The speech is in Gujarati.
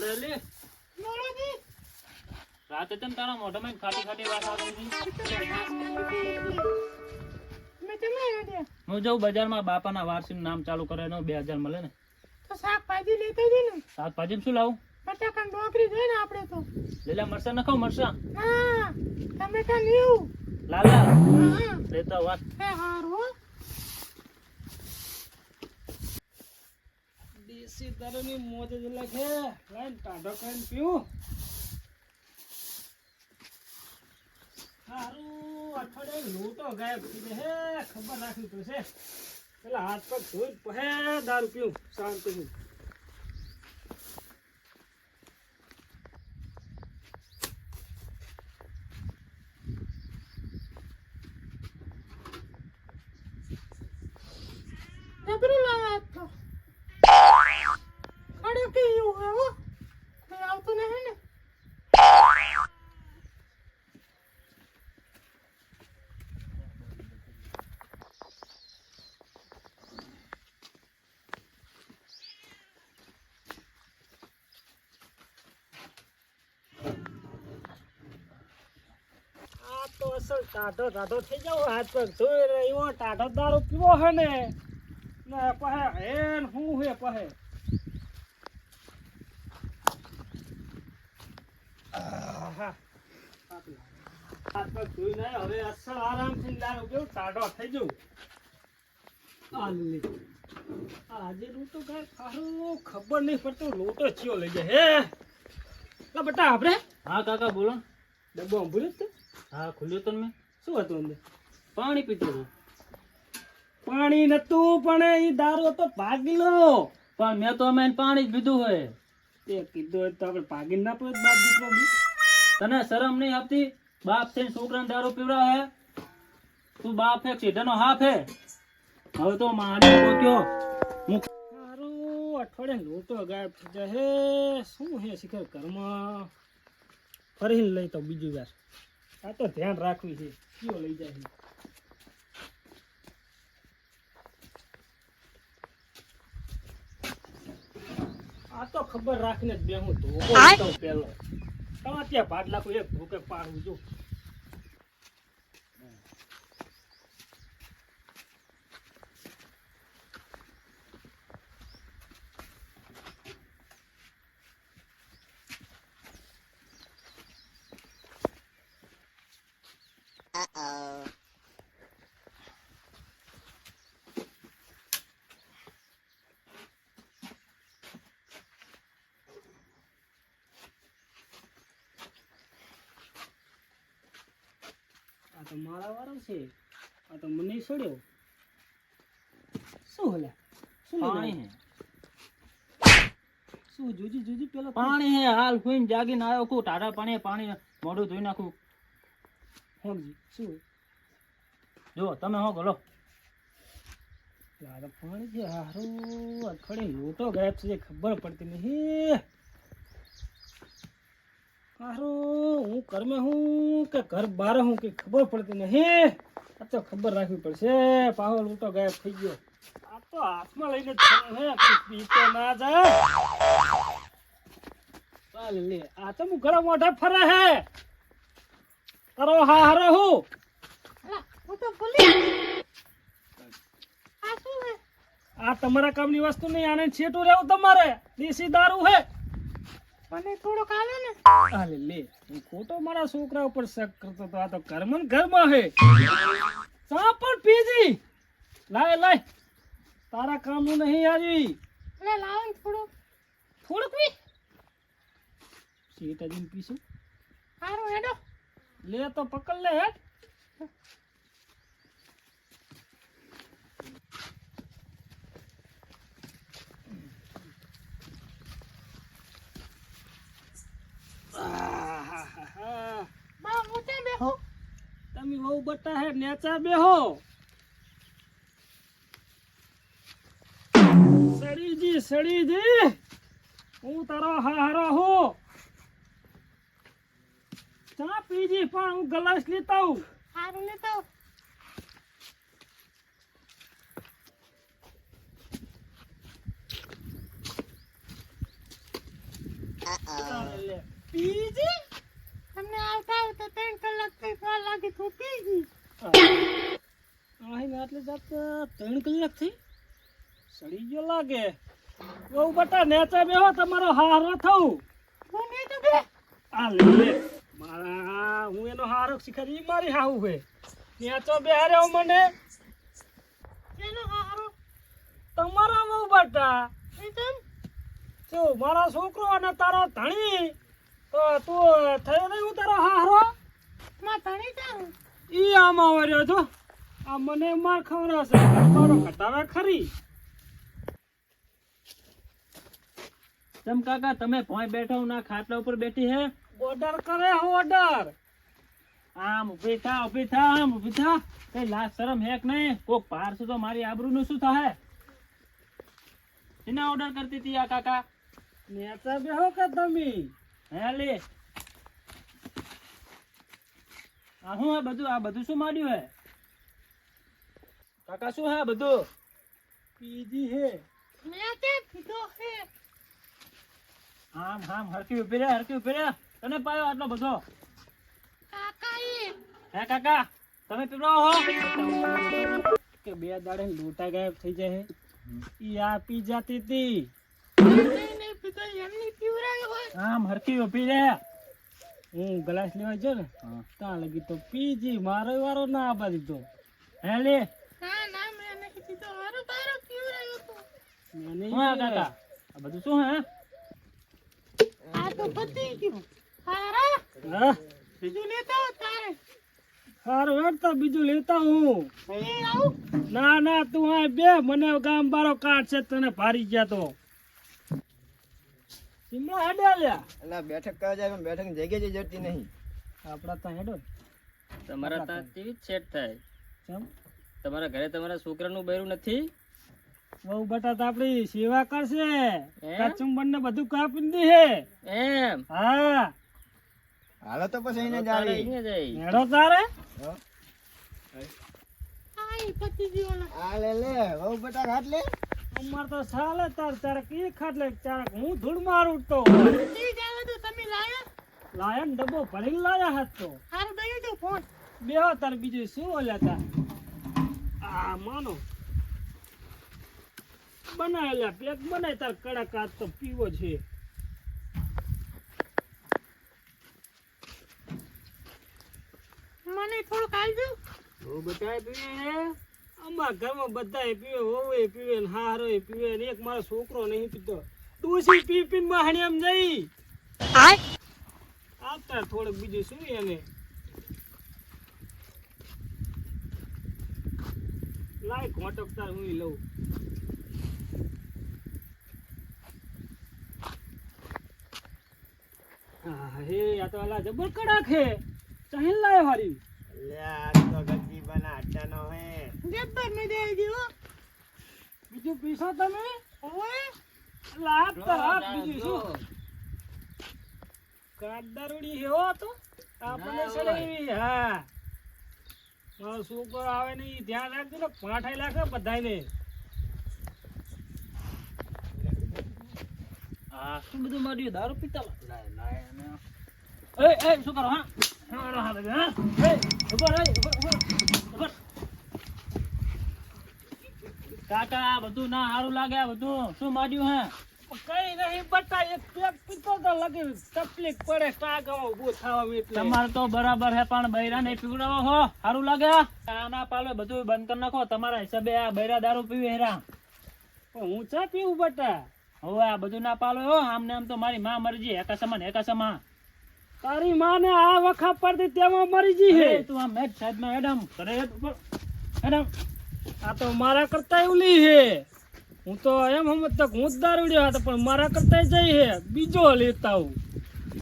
આપણે લે. નોળોજી રાતે તેમ તારા મોઢામાં ખાટી ખાટી વાત આવતી હતી. મેં તમને આડ્યા હું જઉં બજારમાં બાપાના વારસીનું નામ ચાલુ કરે ને બે હજાર મળે ને. તો શાકભાજી લેતા જઈ ને. શાકભાજી શું લાવું? બટાકા નોકરી જોઈએ ને આપણે તો. લીલા મરસા નખાવ મરસા? હા ટમેટા લેવું. લાલ? લેતા વાત હે હારું દારૂની મોજ જ લખે લાઈન ટાઢો કરીને પીવું. સારું અઠવાડિયે લૂંટો ગાયબ થઈ જાય ખબર રાખવી પડશે. પેલા હાથ પગ ધોઈ પહે દારૂ પીવું, શાંતિથી જબરું લાવ્યા આજ તો ખડે કે એવું હે હો કોઈ આવતું નહીં ને આ તો અસલ ટાઢો ટાઢો થઈ જાવ હાથ પગ ધોઈ રહ્યો ટાઢો દારૂ પીવો હે ને ને પહે હેન હું હે પહે. હાથ પગ ધોઈ ને હવે અસલ આરામથી દારૂ પીવું ટાઢો થઈ જવું આ આજે લૂંટો કાંઈ ખારું ખબર નહીં પડતું લૂંટો ચિયો લઈ જાય. હે? બટા આપણે? હા કાકા બોલો. ડબ્બો અંભુર્યો હા ખુલ્યું તો મેં શું હતું અંદર? પાણી પીતું હતું? પાણી નતું પણ એ દારૂ તો ભાગલો પણ મેં તો અમે પાણી જ પીધું હોય. તે કીધું હોય તો આપણે ભાગીને ના પડે બાપ દીકરો તને શરમ નહીં આપતી બાપ થઈને છોકરાને દારૂ પીવડાવે હે? તું બાપ હે સીધાનો હાફ હે? હવે તો મારી પોક્યો હું અઠવાડિયા અઠવાડિયે લોટો ગાયબ થઈ જાય હે. શું હે શિખર કર્મ ફરી લઈ તો બીજું વાર. આ તો ધ્યાન રાખવી છે. કયો લઈ જાય છે? આ તો ખબર રાખીને જ બે હું? ધોકો પેલો તમારે ત્યાં ભાત લાખું એક ધોકે પાડવું જો આ તો મારા વાળો છે. આ તો મને છોડ્યો. શું હલે? શું પાણી હે. શું જુજી જુજી પેલો પાણી હે હાલ ફૂઈને જાગીને આવ્યો કુ ટાઢા પાણી પાણી મોઢું ધોઈ નાખું. હોગજી શું? જો તમે હો ગલો. યાર પાણી છે હારું અઠવાડિયે લોટો ગાયબ છે ખબર પડતી નહીં. હારું. હું ઘરમે હું કે ઘર બહાર હું કે ખબર પડતી નહીં? આ તો ખબર રાખવી પડશે. પાહો લૂંટો ગાયબ થઈ ગયો. આ તો હાથમાં લઈને હે. ના જાય. ચાલ લે. આ તો હું ઘણા મોઢા ફરે હે. કરો હા હારો હું. હું તો ભૂલી આ શું હે? આ તમારા કામની વસ્તુ નહીં આને છેટું રહેવું તમારે. દેશી દારૂ હે. મને થોડોક આલો ને. અરે લે. હું ખોટો મારા છોકરા ઉપર શક કરતો તો આ તો ઘરમાં ને ઘરમાં હે. ચા પણ પીજી લાય લાય. તારા કામનું નહીં આવી લે લાવ થોડો થોડુંક. બી સીતાજીને પીશું? સારું હેડો. લે તો પકડ લે હેટ આહાહાહા. બા ઊંચે બેહો તમે બહુ બટા હે નેચા બેહો સડીજી સડીજી. હું તારો હારો હું. ચા પીજી પણ હું ગલાસ લેતા હું સારું ને તો પીજી તમને આવતા આવતા ત્રણ કલાક તું પી ગઈ અહીં આટલે જાત ત્રણ કલાક થઈ. સડી ગયો લાગે. બહુ બટા નેચા બેહો તમારો હારો થવું હું તો બે આ લે મારા હું એનો હારો શીખરી મારી હાહુ હે. નેચો બેહાર્યો મને. એનો હારો? તમારા બહુ બટા. જો મારા છોકરો અને તારો ધણી. તો તું થયો નહીં હું તારો હારો ઈ આમાં વર્યો છો. આ મને માર ખવડાવશે. થોડો કટાવે ખરી. તમ કાકા તમે ભોય બેઠો ના ખાટલા ઉપર બેઠી હે? ઓર્ડર કરે ઓર્ડર આમ ઊભી થા ઊભી થા આમ ઊભી થા. કઈ લાજ શરમ હેક નહીં? કોક પારસે તો મારી આબરૂ નું શું થાય એના ઓર્ડર કરતી હતી આ કાકા. નેચા બેહો કે તમે? હે લે. આ શું આ બધું આ બધું શું માંડ્યું હે? કાકા શું હે આ બધું? પીજી હે. મેં તે પીધો હે? આમ આમ હરકી ઊભી રે હરકી ઊભી રે. તને પાયો આટલો બધો? કાકા એ હે કાકા તમે પીવડાવો હો. કે બે દાડે લોટા ગાયબ થઈ જાય હે. ઈ આ પી જાતી હતી આમ હરકી ઊભી રે. હું ગ્લાસ લેવા જો ને ત્યાં લગી તો પીજી મારો વારો ના આપા દીધો હે લે. તો મને શું હે કાકા? આ બધું શું હે? આ તો પતી ગયું. હારા? બીજું લેતા તારે. હારું હેડ બીજું લેતા હું. ના ના તું આ બે મને ગામ બારો કાઢ છે તને ભારી ગયા તો. સિમલા હેડે લ્યા એટલે બેઠક કરવા જાય પણ બેઠક જગ્યા જ જડતી નહીં. આપડા ત્યાં હેડો. તમારા ત્યાં કેવી સેટ થાય? કેમ? તમારા ઘરે તમારા છોકરાનું બૈરું નથી? બહુ બટા તો આપડી સેવા કરશે? કચુંબર ને બધું કાપી દે. હે એમ? હા. હાલો તો પછી એને જાય જાવી. અહીંયા જાય હેડો તારે. આ પતિ જીવન આ લે લે બહુ બટા ઘાટ લે. અમાર તો સાલે તાર ચારક કી ખાટલે ચારક હું ધૂળ માર ઉઠતો ઈ જાવે તો તમે લાયા? લાયન ડબ્બો ભરીને લાયા હાથ તો. હારું દઈ દો ફોન. બેહો તાર બીજું શું ઓલ્યા તાર આ માનો. બનાયેલા પેક બનાય તાર કડક હાથ તો પીવો છે. મને થોડુંક આલજો. બહુ બતાય તું હે અમારા ઘરમાં બધા પીવે વહુએ પીવે ને હારોય પીવે ને એક મારો છોકરો નહીં પીતો. ડોસી પી પીને માહણી એમ જઈ આવતા થોડુંક બીજું શું એને? લાય ઘોટક તાર હું લઉં. હા હે આ તો અલા જબર કડાક હે. ચાહીન લાય હારી. લે આ તો ગજી બના અટ્ટાનો હે. જબ્બર મજા આવી ગઈ બીજું પીસો તમે? ઓય લાભ તો આપ બીજું શું? કાદારુડી હેવો તો? આપણે સડાવી હા. મારો છોકરો આવે ને ધ્યાન રાખજો ને પાઠાઈ લાગે બધાને આ શું બધું માંડ્યું દારૂ પીતા? લાય લાય એ એ શું કરો હા? કાકા બધું ના સારું લાગે બધું શું માંડ્યું હે કઈ નહીં બટા એક પેક પીતો તો લગી તકલીફ પડે કાગમાં ઊભો થવા તમારે તો બરાબર હે, પણ બૈરા ને પીવડાવો હો. સારું લાગે આના પાલો બધું બંધ કરી નાખો. તમારા હિસાબે આ બૈરા દારૂ પીવે હેરા હું ચા પીવું બટા? હવે આ બધું ના પાલો હો. આમને આમ તો મારી માં મરજી એકા સમાન એકા સમા તારી માને આ વખત પડતી તેમાં મરી જી હે. તું આમ હેડ સાઈડમાં મેડમ કરે આમ. આ તો મારા કરતા ઉલી હે. હું તો એમ હમ તક હું જ દારૂડ્યો હતો પણ મારા કરતા જઈ હે. બીજો લેતા હું